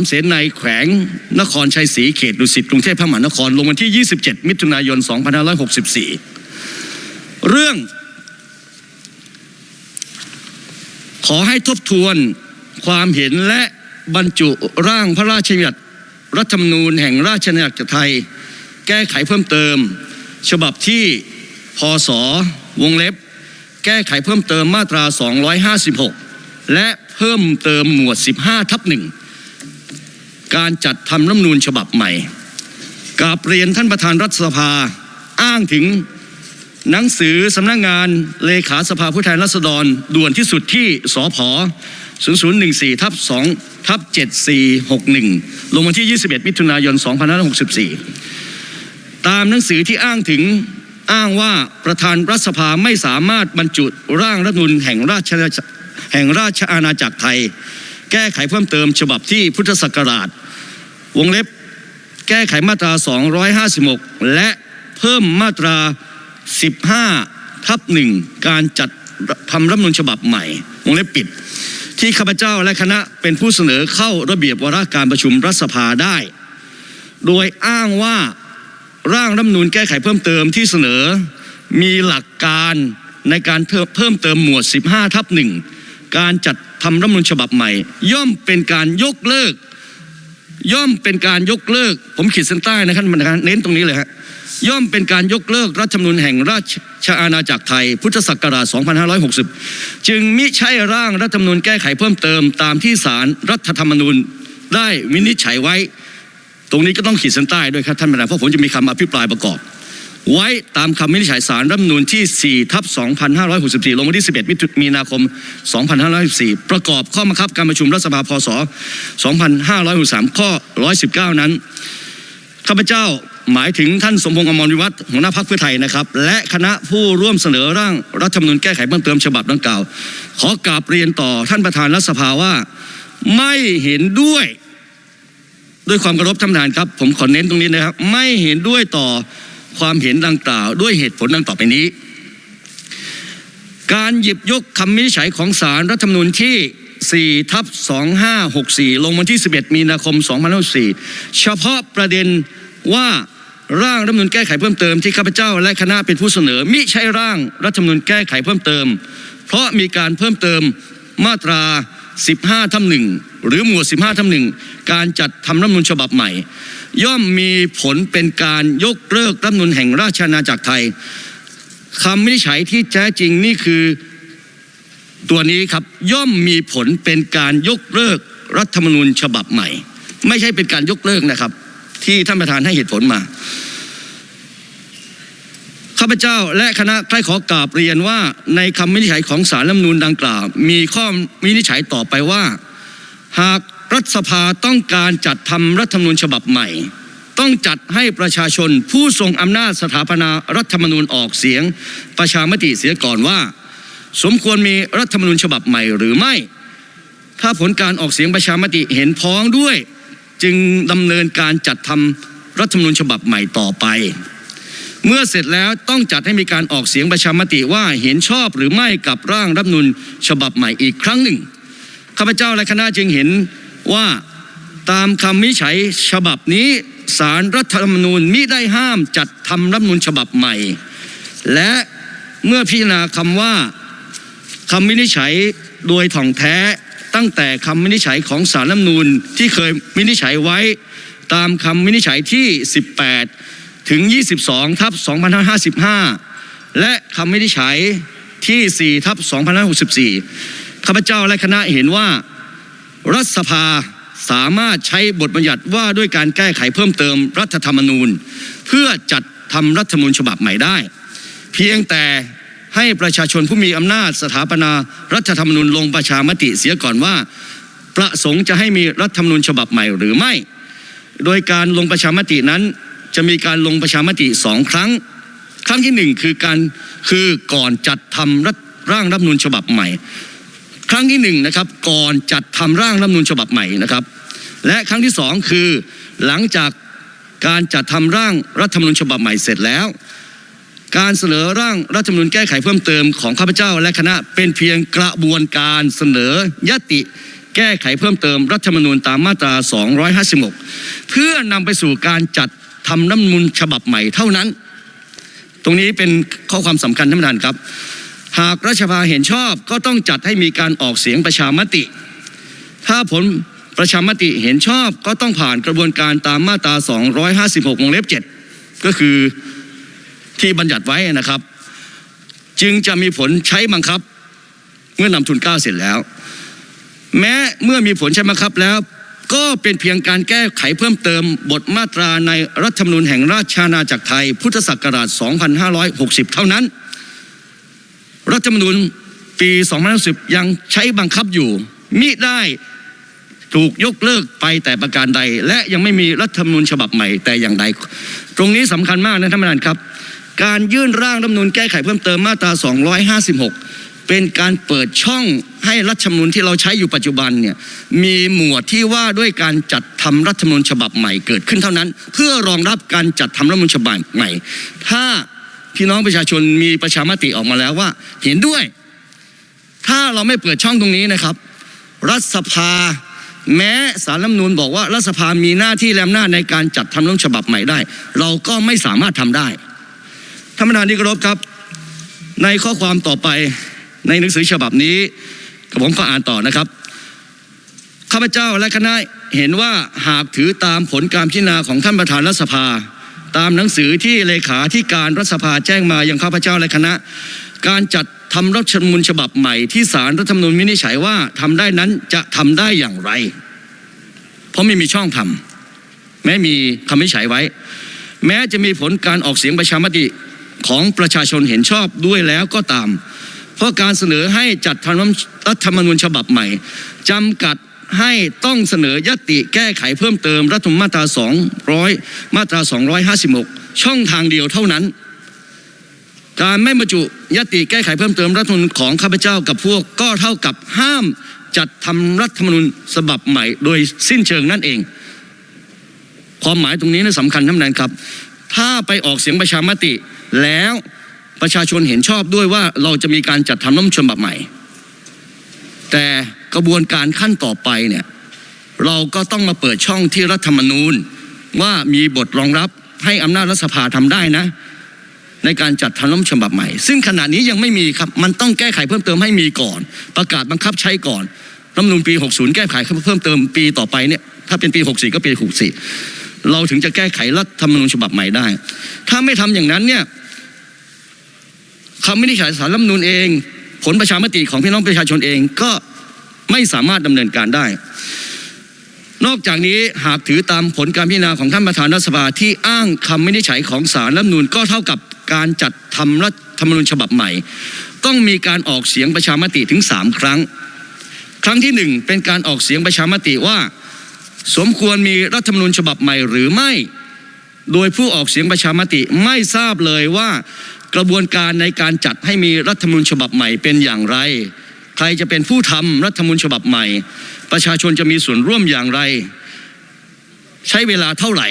ามเสนในแขวงนครชัยศรีเขตดุสิตกรุงเทพมหานครลงวันที่ 27 มิถุนายน 2564 เรื่อง ขอให้ทบทวนความเห็นและบรรจุร่างพระราชบัญญัติรัฐธรรมนูญแห่งราชอาณาจักรไทย แก้ไขเพิ่มเติม ฉบับที่พศวงเล็บ แก้ไขเพิ่มเติมมาตรา 256 และเพิ่มเติมหมวด 15 ทับหนึ่ง การจัดทำรัฐมนูญฉบับใหม่กาบเรียนท่านประธานรัฐสภาอ้างถึงหนังสือสำนักงงานเลขาสภาผู้แทนราษฎรด่วนที่สุดที่สพ0014ทับ2ทับ7461 ลงวันที่ 21 มิถุนายน 2564 ตามหนังสือที่อ้างถึงอ้างว่าประธานรัฐสภาไม่สามารถบรรจุร่างรัฐธรรมนูญแห่งราชแห่งราชอาณาจักรไทย แก้ไขเพิ่มเติมฉบับที่พุทธศักราช วงเล็บแก้ไขมาตรา 256 และเพิ่มมาตรา 15 ทับหนึ่งการจัดทำรัฐมนูญฉบับใหม่ วงเล็บปิด ที่ข้าพเจ้าและคณะเป็นผู้เสนอเข้าระเบียบวาระการประชุมรัฐสภาได้ โดยอ้างว่าร่างรัฐมนูญแก้ไขเพิ่มเติมที่เสนอมีหลักการในการเพิ่มเพิ่มเติมหมวด 15 ทับหนึ่งการจัดทำรัฐมนูญฉบับใหม่ ย่อมเป็นการยกเลิก ย่อมเป็นการยกเลิก ผมขีดเส้นใต้นะครับมันเน้นตรงนี้เลยฮะย่อมเป็นการยกเลิกรัฐธรรมนูญแห่งราชอาณาจักรไทย พุทธศักราช 2560 จึงมิใช่ร่างรัฐธรรมนูญแก้ไขเพิ่มเติมตามที่สารรัฐธรรมนูญได้วินิจฉัยไว้ ตรงนี้ก็ต้องขีดเส้นใต้ด้วยครับท่านประธานเพราะผมจะมีคำอภิปรายประกอบ ไว้ตามคำวินิจฉัยศาลรัฐมนูญที่4ทับ2564 ลงวันที่ 11มิถุมีนาคม 2564 ประกอบข้อบังคับการประชุมรัฐสภาพศ2563 ข้อ 119 นั้น ข้าพเจ้าหมายถึงท่านสมพงษ์อมรวิวัฒน์หัวหน้าพรรคเพื่อไทยนะครับ และคณะผู้ร่วมเสนอร่างรัฐธรรมนูญแก้ไขเพิ่มเติมฉบับดังกล่าว ขอกราบเรียนต่อท่านประธานรัฐสภาว่าไม่เห็นด้วยด้วยความเคารพท่านประธานครับ ผมขอเน้นตรงนี้นะครับ ไม่เห็นด้วยต่อ ความเห็นดังกล่าวด้วยเหตุผลดังต่อไปนี้ การหยิบยกคำวินิจฉัยของศาลรัฐธรรมนูญที่4ทับ2564 ลงวันที่ 11 มีนาคม2564เฉพาะประเด็นว่าร่างรัฐธรรมนูญแก้ไขเพิ่มเติมที่ข้าพเจ้าและคณะเป็นผู้เสนอ มิใช่ร่างรัฐธรรมนูญแก้ไขเพิ่มเติม เพราะมีการเพิ่มเติมมาตรา 15ทับหนึ่งหรือหมวด 15ทับหนึ่งการจัดทำรัฐมนูญฉบับใหม่ ย่อมมีผลเป็นการยกเลิกรัฐมนูญแห่งราชอาณาจักรไทยคำวินิจฉัยที่แท้จริงนี่คือตัวนี้ครับย่อมมีผลเป็นการยกเลิกรัฐธรรมนูญฉบับใหม่ ไม่ใช่เป็นการยกเลิกนะครับ ที่ท่านประธานให้เหตุผลมา ข้าพเจ้าและคณะใคร่ขอกราบเรียนว่าในคำวินิจฉัยของสารรัฐมนูญดังกล่าว มีข้อวินิจฉัยต่อไปว่า หากรัฐสภาต้องการจัดทำรัฐธรรมนูญฉบับใหม่ ต้องจัดให้ประชาชนผู้ทรงอำนาจสถาปนารัฐธรรมนูญออกเสียง ประชามติเสียก่อนว่า สมควรมีรัฐธรรมนูญฉบับใหม่หรือไม่ ถ้าผลการออกเสียงประชามติเห็นพ้องด้วย จึงดำเนินการจัดทำรัฐธรรมนูญฉบับใหม่ต่อไป เมื่อเสร็จแล้วต้องจัดให้มีการออกเสียงประชามติว่าเห็นชอบหรือไม่กับร่างรัฐมนูญฉบับใหม่อีกครั้งหนึ่งข้าพเจ้าและคณะจึงเห็นว่าตามคำวิจฉัยฉบับนี้สารรัฐธรรมนูญมิได้ห้ามจัดทำรัฐมนูญฉบับใหม่ และเมื่อพิจารณาคำว่าคำวินิจฉัยโดยถ่องแท้ตั้งแต่คำวินิจฉัยของสารรัฐมนูญที่เคยวินิจฉัยไว้ตามคำวินิจฉัยที่ 18 ถึง 22 ทับ 2555 และคำวินิจฉัยที่ 4 ทับ 2564 ข้าพเจ้าและคณะเห็นว่า รัฐสภาสามารถใช้บทบัญญัติว่าด้วยการแก้ไขเพิ่มเติมรัฐธรรมนูญ เพื่อจัดทำรัฐธรรมนูญฉบับใหม่ได้ เพียงแต่ให้ประชาชนผู้มีอำนาจสถาปนารัฐธรรมนูญลงประชามติเสียก่อนว่า ประสงค์จะให้มีรัฐธรรมนูญฉบับใหม่หรือไม่ โดยการลงประชามตินั้น จะมีการลงประชามติสองครั้ง ครั้งที่หนึ่งคือการคือก่อนจัดทำรัฐร่างรัฐมนูญฉบับใหม่ ครั้งที่หนึ่งนะครับก่อนจัดทำร่างรัฐมนูญฉบับใหม่นะครับ และครั้งที่สองคือหลังจากการจัดทำร่างรัฐธรรมนูญฉบับใหม่เสร็จแล้ว การเสนอร่างรัฐธรรมนูญแก้ไขเพิ่มเติมของข้าพเจ้าและคณะเป็นเพียงกระบวนการเสนอยติแก้ไขเพิ่มเติมรัฐธรรมนูญตามมาตรา 256 เพื่อนำไปสู่การจัด ทำรัฐมนูญฉบับใหม่เท่านั้น ตรงนี้เป็นข้อความสำคัญท่านประธานครับ หากรัฐสภาเห็นชอบก็ต้องจัดให้มีการออกเสียงประชามติ ถ้าผลประชามติเห็นชอบก็ต้องผ่านกระบวนการตามมาตรา 256วงเล็บ 7 ก็คือที่บัญญัติไว้นะครับ จึงจะมีผลใช้บังคับ เมื่อนำทุนก้าเสร็จแล้ว แม้เมื่อมีผลใช้บังคับแล้ว ก็เป็นเพียงการแก้ไขเพิ่มเติมบทมาตราในรัฐธรรมนูญแห่งราชอาณาจักรไทย พุทธศักราช 2560 เท่านั้น รัฐธรรมนูญปี 2010 ยังใช้บังคับอยู่ มิได้ถูกยกเลิกไปแต่ประการใด และยังไม่มีรัฐธรรมนูญฉบับใหม่แต่อย่างใด ตรงนี้สำคัญมากนะท่านประธานครับ การยื่นร่างรัฐธรรมนูญแก้ไขเพิ่มเติมมาตรา 256 เป็นการเปิดช่องให้รัฐธรรมนูญที่เราใช้อยู่ปัจจุบันเนี่ยมีหมวดที่ว่าด้วยการจัดทำรัฐธรรมนูญฉบับใหม่เกิดขึ้นเท่านั้น เพื่อรองรับการจัดทำรัฐธรรมนูญฉบับใหม่ ถ้าพี่น้องประชาชนมีประชามติออกมาแล้วว่า เห็นด้วย ถ้าเราไม่เปิดช่องตรงนี้นะครับ รัฐสภาแม้สารรัฐมนูญบอกว่ารัฐสภามีหน้าที่และอำนาจในการจัดทำรัฐมนูญฉบับใหม่ได้ เราก็ไม่สามารถทำได้ท่านประธานที่เคารพครับ ในข้อความต่อไป ในหนังสือฉบับนี้ผมก็อ่านต่อนะครับข้าพเจ้าและคณะเห็นว่าหากถือตามผลการพิจารณาของท่านประธานรัฐสภา ตามหนังสือที่เลขาธิการรัฐสภาแจ้งมายังข้าพเจ้าและคณะ การจัดทำรัฐธรรมนูญฉบับใหม่ที่สารรัฐธรรมนูญวินิจฉัยว่าทำได้นั้นจะทำได้อย่างไร เพราะไม่มีช่องทำแม้มีคำวินิจฉัยไว้ แม้จะมีผลการออกเสียงประชามติของประชาชนเห็นชอบด้วยแล้วก็ตาม เพราะการเสนอให้จัดทำรัฐธรรมนูญฉบับใหม่จำกัดให้ต้องเสนอยติแก้ไขเพิ่มเติมรัฐธรรมนูญมาตรา 200 มาตรา 256 ช่องทางเดียวเท่านั้น การไม่บรรจุยติแก้ไขเพิ่มเติมรัฐธรรมนูญของข้าพเจ้ากับพวกก็เท่ากับห้ามจัดทำรัฐธรรมนูญฉบับใหม่ โดยสิ้นเชิงนั่นเอง ความหมายตรงนี้นะสำคัญท่านประธานครับ ถ้าไปออกเสียงประชามติแล้ว ประชาชนเห็นชอบด้วยว่าเราจะมีการจัดทำรัฐธรรมนูญฉบับใหม่ แต่กระบวนการขั้นต่อไปเนี่ยเราก็ต้องมาเปิดช่องที่รัฐธรรมนูญ ว่ามีบทรองรับให้อำนาจรัฐสภาทำได้นะ ในการจัดทำรัฐธรรมนูญฉบับใหม่ ซึ่งขณะนี้ยังไม่มีครับ มันต้องแก้ไขเพิ่มเติมให้มีก่อน ประกาศบังคับใช้ก่อนรัฐธรรมนูญปี 60 แก้ไขเพิ่มเติมปีต่อไปเนี่ยถ้าเป็นปี 64 ก็ปี 64 เราถึงจะแก้ไขรัฐธรรมนูญฉบับใหม่ได้ ถ้าไม่ทำอย่างนั้นเนี่ย คำวินิจฉัยสารรัฐมนูญเอง ผลประชามติของพี่น้องประชาชนเองก็ไม่สามารถดำเนินการได้ นอกจากนี้หากถือตามผลการพิจารณาของท่านประธานรัฐสภาที่อ้างคำวินิจฉัยของสารรัฐมนูญก็เท่ากับการจัดทำรัฐธรรมนูญฉบับใหม่ ต้องมีการออกเสียงประชามติถึงสามครั้ง ครั้งที่หนึ่งเป็นการออกเสียงประชามติว่า สมควรมีรัฐธรรมนูญฉบับใหม่หรือไม่ โดยผู้ออกเสียงประชามติไม่ทราบเลยว่า กระบวนการในการจัดให้มีรัฐธรรมนูญฉบับใหม่เป็นอย่างไร ใครจะเป็นผู้ทำรัฐธรรมนูญฉบับใหม่ ประชาชนจะมีส่วนร่วมอย่างไร ใช้เวลาเท่าไหร่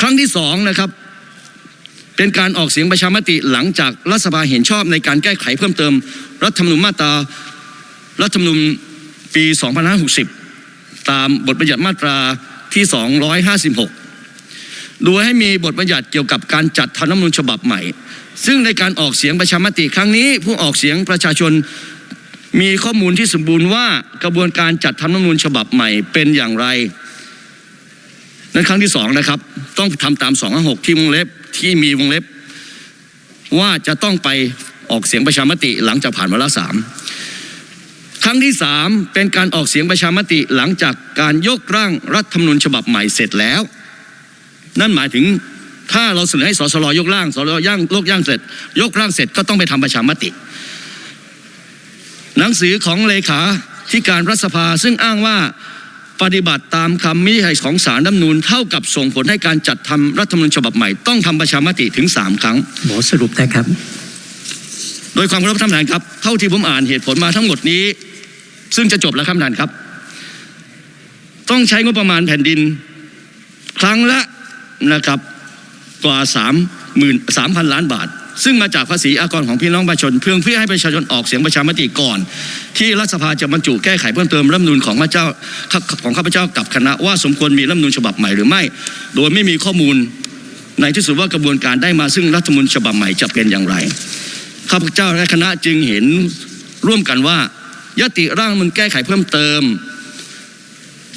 ครั้งที่สองนะครับเป็นการออกเสียงประชามติหลังจากรัฐสภาเห็นชอบในการแก้ไขเพิ่มเติม รัฐธรรมนูญมาตรารัฐธรรมนูญปี 2560 ตามบทบัญญัติมาตราที่ 256 โดยให้มีบทบัญญัติเกี่ยวกับการจัดทำรัฐธรรมนูญฉบับใหม่ ซึ่งในการออกเสียงประชามติครั้งนี้ ผู้ออกเสียงประชาชนมีข้อมูลที่สมบูรณ์ว่ากระบวนการจัดทำรัฐธรรมนูญฉบับใหม่เป็นอย่างไร นั้นครั้งที่สองนะครับ ต้องทำตาม2องหกที่วงเล็บที่มีวงเล็บ ว่าจะต้องไปออกเสียงประชามติหลังจากผ่านวาระสามครั้งที่สามเป็นการออกเสียงประชามติหลังจากการยกร่างรัฐธรรมนูญฉบับใหม่เสร็จแล้ว นั่นหมายถึงถ้าเราเสนอให้สสรยกร่างสสรย่างโลกย่างเสร็จ ยกร่างเสร็จก็ต้องไปทำประชามติ หนังสือของเลขาที่การรัฐสภาซึ่งอ้างว่าปฏิบัติตามคำวินิจฉัยของสารรัฐธรรมนูญเท่ากับส่งผลให้การจัดทำรัฐธรรมนูญฉบับใหม่ ต้องทำประชามติถึงสามครั้งหมอสรุปนะครับ โดยความเคารพท่านประธานครับ เท่าที่ผมอ่านเหตุผลมาทั้งหมดนี้ ซึ่งจะจบแล้วครับท่านประธานครับ ต้องใช้งบประมาณแผ่นดิน ครั้งละ นะครับกว่าสามหมื่นสามพันล้านบาท ซึ่งมาจากภาษีอากรของพี่น้องประชาชนเพื่อเพื่อให้ประชาชนออกเสียงประชามติก่อน ที่รัฐสภาจะบรรจุแก้ไขเพิ่มเติมรัฐมนูญของพระเจ้าของข้าพเจ้ากับคณะว่าสมควรมีรัฐมนูญฉบับใหม่หรือไม่ โดยไม่มีข้อมูลในที่สุดว่ากระบวนการได้มาซึ่งรัฐมนูญฉบับใหม่จะเป็นอย่างไรข้าพเจ้าและคณะจึงเห็นร่วมกันว่ายติร่างมันแก้ไขเพิ่มเติม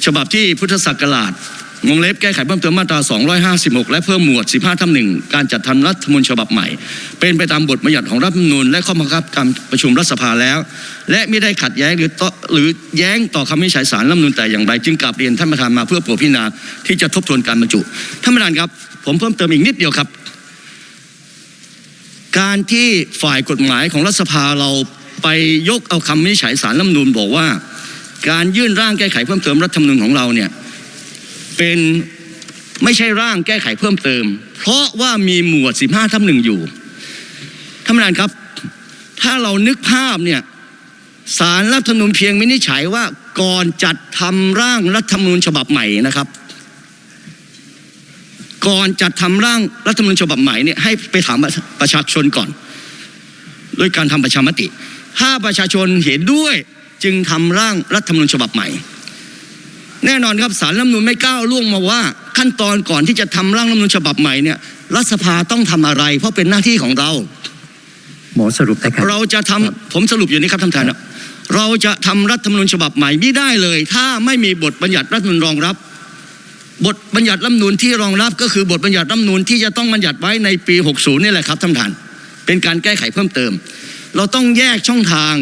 ฉบับที่พุทธศักราช วงเล็บแก้ไขเพิ่มเติมมาตรา 256 และเพิ่มหมวด 15ทับหนึ่งการจัดทำรัฐมนูญฉบับใหม่ เป็นไปตามบทบัญญัติของรัฐธรรมนูญและข้อบังคับการประชุมรัฐสภาแล้ว และไม่ได้ขัดแย้งหรือต่อหรือแย้งต่อคำวินิจฉัยสารรัฐธรรมนูญแต่อย่างไร จึงกลับเรียนท่านประธานมาเพื่อโปรดพิจารณาที่จะทบทวนการบรรจุท่านประธานครับ ผมเพิ่มเติมอีกนิดเดียวครับ การที่ฝ่ายกฎหมายของรัฐสภาเราไปยกเอาคำวินิจฉัยสารรัฐธรรมนูญบอกว่า การยื่นร่างแก้ไขเพิ่มเติมรัฐธรรมนูญของเราเนี่ย เป็นไม่ใช่ร่างแก้ไขเพิ่มเติม เพราะว่ามีหมวด 15ทับหนึ่งอยู่ท่านประธานครับ ถ้าเรานึกภาพเนี่ยสารรัฐธรรมนูญเพียงวินิจฉัยว่าก่อนจัดทำร่างรัฐธรรมนูญฉบับใหม่นะครับ ก่อนจัดทำร่างรัฐธรรมนูญฉบับใหม่เนี่ยให้ไปถามประชาชนก่อนโดยการทำประชามติ ถ้าประชาชนเห็นด้วยจึงทำร่างรัฐธรรมนูญฉบับใหม่ แน่นอนครับสารรัฐธรรมนูญไม่ก้าวล่วงมาว่า ขั้นตอนก่อนที่จะทำร่างรัฐธรรมนูญฉบับใหม่เนี่ยรัฐสภาต้องทำอะไร เพราะเป็นหน้าที่ของเรา หมอสรุปนะครับเราจะทำผมสรุปอยู่นี่ครับท่านประธานครับเราจะทำรัฐธรรมนูญฉบับใหม่ไม่ได้เลย ถ้าไม่มีบทบัญญัติรัฐธรรมนูญรองรับ บทบัญญัติรัฐธรรมนูญที่รองรับก็คือบทบัญญัติรัฐธรรมนูญที่จะต้องบัญญัติไว้ในปี 60นี่แหละครับท่านประธานเป็นการแก้ไขเพิ่มเติม เราต้องแยกช่องทาง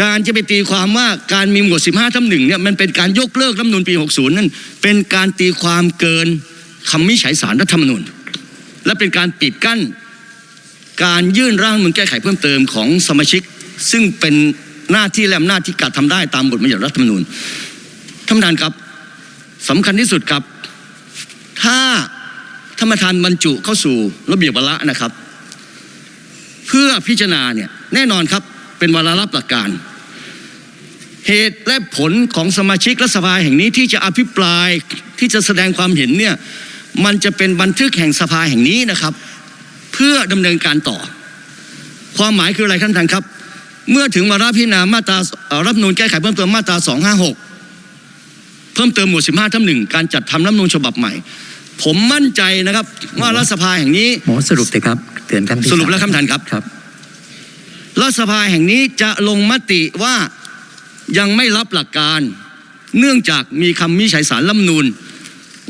การจะไปตีความว่าการมีหมวด 15ทับหนึ่งเนี่ยมันเป็นการยกเลิกรัฐมนูญปี 60 นั่นเป็นการตีความเกินคำวิฉัยสารรัฐธรรมนูญ และเป็นการปิดกั้น การยื่นร่างมันแก้ไขเพิ่มเติมของสมาชิก ซึ่งเป็นหน้าที่และอำนาจที่กัดทำได้ตามบทบัญญัติรัฐธรรมนูญท่านประธานครับสำคัญที่สุดครับ ถ้าธรรมทานบรรจุเข้าสู่ระเบียบวาระนะครับ เพื่อพิจารณาเนี่ยแน่นอนครับ เป็นวาระรับหลักการ เหตุและผลของสมาชิกรัฐสภาแห่งนี้ที่จะอภิปรายที่จะแสดงความเห็นเนี่ยมันจะเป็นบันทึกแห่งสภาแห่งนี้นะครับ เพื่อดำเนินการต่อ ความหมายคืออะไรท่านประธานครับ เมื่อถึงวาระพิจารณามาตราเอ่อรัฐธรรมนูญแก้ไขเพิ่มเติมมาตรา 256 เพิ่มเติมหมวด 15ทับหนึ่งการจัดทำรัฐธรรมนูญฉบับใหม่ ผมมั่นใจนะครับว่ารัฐสภาแห่งนี้หมอสรุปนะครับเตือนคำที่สรุปแล้วครับท่านประธานครับครับ รัฐสภาแห่งนี้จะลงมติว่ายังไม่รับหลักการ เนื่องจากมีคำวิฉัยสารรัฐนูญ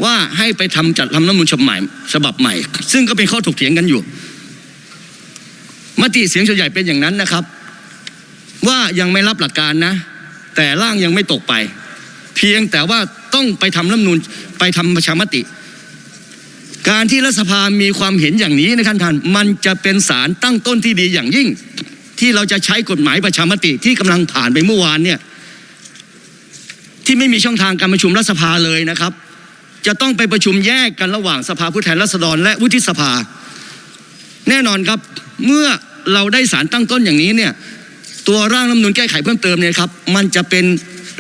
ว่าให้ไปทำจัดทำรัฐมนูญฉบับใหม่ฉบับใหม่ ซึ่งก็เป็นข้อถกเถียงกันอยู่ มติเสียงส่วนใหญ่เป็นอย่างนั้นนะครับ ว่ายังไม่รับหลักการนะ แต่ร่างยังไม่ตกไป เพียงแต่ว่าต้องไปทำรัฐมนูญไปทำประชามติ การที่รัฐสภามีความเห็นอย่างนี้นะครับท่านมันจะเป็นสารตั้งต้นที่ดีอย่างยิ่ง ที่เราจะใช้กฎหมายประชามติที่กำลังผ่านไปเมื่อวานเนี่ยที่ไม่มีช่องทางการประชุมรัฐสภาเลยนะครับ จะต้องไปประชุมแยกกันระหว่างสภาผู้แทนราษฎรและวุฒิสภา แน่นอนครับเมื่อเราได้สารตั้งต้นอย่างนี้เนี่ยตัวร่างรัฐมนูญแก้ไขเพิ่มเติมเนี่ยครับมันจะเป็น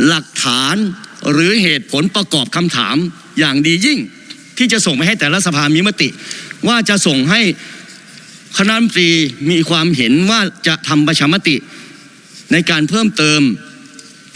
หลักฐานหรือเหตุผลประกอบคำถามอย่างดียิ่ง ที่จะส่งไปให้แต่ละสภามีมติ ว่าจะส่งให้ คณะรัฐมนตรีมีความเห็นว่าจะทำประชามติ ในการเพิ่มเติม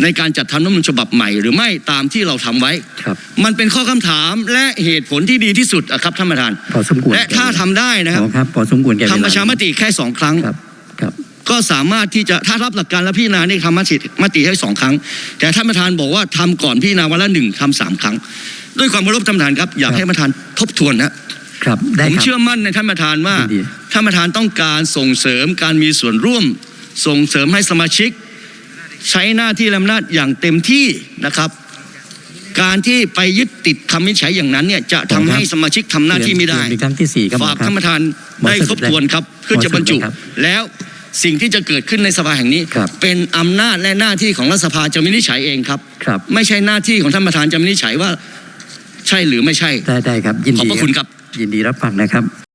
ในการจัดทำรัฐธรรมนูญฉบับใหม่หรือไม่ตามที่เราทำไว้ครับ มันเป็นข้อคำถามและเหตุผลที่ดีที่สุดอะครับท่านประธานพอสมควรและถ้าทำได้นะคหรับมอครับพอสมควรแก่เวลาทำประชามติแค่สองครั้งครับครับ ก็สามารถที่จะถ้ารับหลักการและพิจารณาเนี่ยทำมติมติให้สองครั้ง แต่ท่านประธานบอกว่าทำก่อนพิจารณาวันละหนึ่งทำสามครั้ง ด้วยความเคารพท่านประธานครับ อยากให้ท่านประธานทบทวนนะครับได้ผมครับเชื่อมั่นในท่านประธานว่ายินดี ท่านประธานต้องการส่งเสริมการมีส่วนร่วม ส่งเสริมให้สมาชิก ใช้หน้าที่และอำนาจอย่างเต็มที่นะครับ การที่ไปยึดติดคำวินิจฉัยอย่างนั้นเนี่ยจะทำให้สมาชิกทำหน้าที่ไม่ได้เตือนเป็นครั้งที่สี่ครับหมอฝากครับท่านประธานหมอได้สรุทปบทวนครับเพื่อจะบรรจุ หมอสรุปครับแล้วสิ่งที่จะเกิดขึ้นในสภาแห่งนี้ ครับ เป็นอำนาจและหน้าที่ของรัฐสภาจะวินิจฉัยเองครับ ครับ ไม่ใช่หน้าที่ของท่านประธานจะวินิจฉัยว่าใช่หรือไม่ใช่ ได้ได้ครับ ยินขอบดีพระคุณครับ ยินดีรับฟังนะครับ